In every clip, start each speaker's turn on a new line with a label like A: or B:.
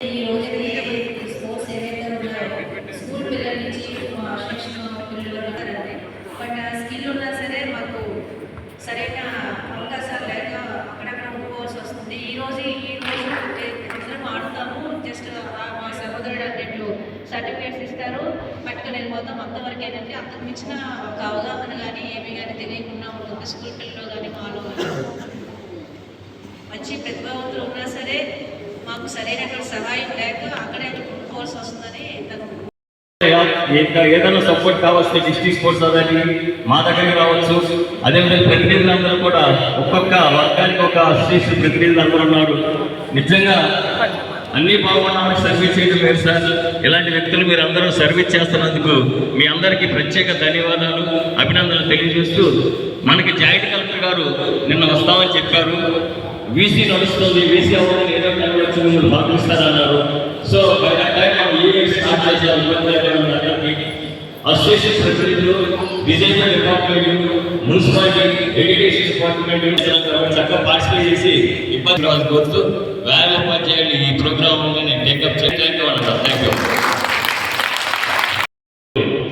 A: ఈ రోజు స్పోర్ట్స్ ఏవైతే ఉన్నాయో స్కూల్ పిల్లల నుంచి మా పిల్లలు ఉన్నారండి బట్ స్కిల్ ఉన్నా సరే మాకు సరైన అవకాశాలు లేక అక్కడక్కడ ఉండిపోవాల్సి వస్తుంది. ఈ రోజు ఈ రోజు అందరం ఆడుతాము. జస్ట్ మా సహోదరుడు అన్నట్లు సర్టిఫికేట్స్ ఇస్తారు. పట్టుకుని వెళ్ళిపోతాం. అంతవరకు ఏంటంటే అంతకు మించిన ఒక అవగాహన కానీ ఏమీ కానీ తెలియకుండా ఉంటుంది. స్కూల్ పిల్లలు కానీ మాలో కానీ మంచి ప్రతిభావంతులు ఉన్నా సరే మాకు సరైనటువంటి సహాయం లేక అక్కడే కోర్స్ వస్తుందని
B: ఏదైనా సపోర్ట్ కావచ్చు డిస్ట్రిక్ట్ స్పోర్ట్స్ అథారిటీ మా దగ్గరికి రావచ్చు. అదేవిధంగా ప్రతినిధులందరూ కూడా ఒక్కొక్క వర్గానికి ఒక అసోసియేషన్ ప్రతినిధులు అందరూ ఉన్నారు. నిజంగా అన్నీ బాగున్నామని సర్వీస్ చేయడం లేదు సార్. ఇలాంటి వ్యక్తులు మీరు అందరూ సర్వీస్ చేస్తున్నందుకు మీ అందరికీ ప్రత్యేక ధన్యవాదాలు అభినందనలు తెలియజేస్తూ మనకి జాయింట్ కలెక్టర్ గారు నిన్న వస్తామని చెప్పారు. వీసీ నడుస్తుంది. వీసీ అవ్వడం ఏదో టైంలో వచ్చి మిమ్మల్ని పంపిస్తారన్నారు. సో బై దట్ టైం మనం ఈవెంట్ స్టార్ట్ చేసాం ఇబ్బంది అసోసియేషన్ ప్రెసిడెంట్లు designer department municipality education department చక్కగా పార్టిసిపేట్ చేసి ఇబ్బంది వాళ్ళు కోరుతూ వ్యాయామ ఉపాధ్యాయులు ఈ ప్రోగ్రామ్ నేను టేకప్ చేయడానికి థ్యాంక్ యూ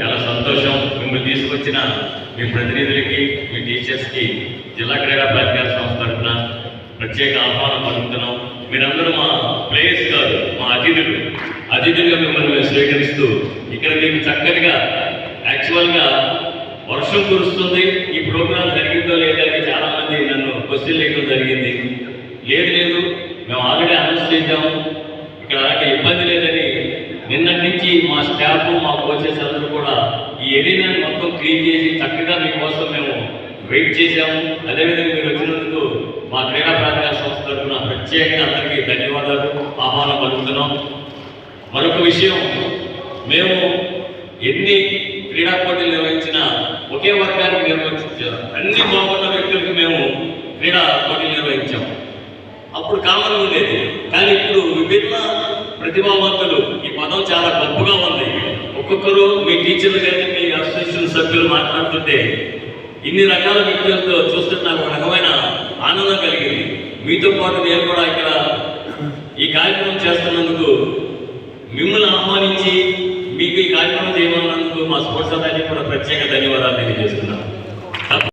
B: చాలా సంతోషం మిమ్మల్ని తీసుకొచ్చిన మీ ప్రతినిధులకి మీ టీచర్స్కి జిల్లా క్రీడా ప్రాధికార సంస్థ తరఫున ప్రత్యేక ఆహ్వానం పలుకుతున్నాం. మీరందరూ మా ప్లేయర్స్ కాదు మా అతిథులు. అతిథులుగా మిమ్మల్ని మేము స్వీకరిస్తూ ఇక్కడ మీకు చక్కగా యాక్చువల్గా వర్షం కురుస్తుంది. ఈ ప్రోగ్రాం జరిగిందో లేదా అని చాలామంది నన్ను క్వశ్చన్ లేయడం జరిగింది. లేదు లేదు. మేము ఆల్రెడీ అనౌన్స్ చేశాము. ఇక్కడ అలాగే ఇబ్బంది లేదని నిన్నటి నుంచి మా స్టాఫ్ మా కోచెస్ అందరూ కూడా ఈ ఏరియాని మొత్తం క్లీన్ చేసి చక్కగా మీకోసం మేము వెయిట్ చేశాము. అదేవిధంగా మీరు వచ్చినందుకు మా క్రీడా ప్రాధికార సంస్థ తరఫున ప్రత్యేకంగా అందరికీ ధన్యవాదాలు. ఆహ్వానం పలుకుతున్నాం. మరొక విషయం మేము ఎన్ని క్రీడా పోటీలు నిర్వహించినా ఒకే వర్గానికి నిర్వహించాం అన్ని బాగున్న వ్యక్తులకు మేము క్రీడా పోటీలు నిర్వహించాం అప్పుడు కామన్ ఉండేది. కానీ ఇప్పుడు విభిన్న ప్రతిభావంతులు ఈ పదం చాలా గొప్పగా ఉంది. ఒక్కొక్కరు మీ టీచర్లు కానీ మీ అసోసియేషన్ సభ్యులు మాట్లాడుతుంటే ఇన్ని రకాల వ్యక్తులతో చూస్తుంటే నాకు ఒక రకమైన ఆనందం కలిగింది. మీతో పాటు నేను కూడా ఇక్కడ ఈ కార్యక్రమం చేస్తున్నందుకు మిమ్మల్ని ఆహ్వానించి మీకు ఈ కార్యక్రమం చేయమన్నందుకు మా స్పోర్ట్స్ అథారిటీ కూడా ప్రత్యేక ధన్యవాదాలు తెలియజేస్తున్నాను.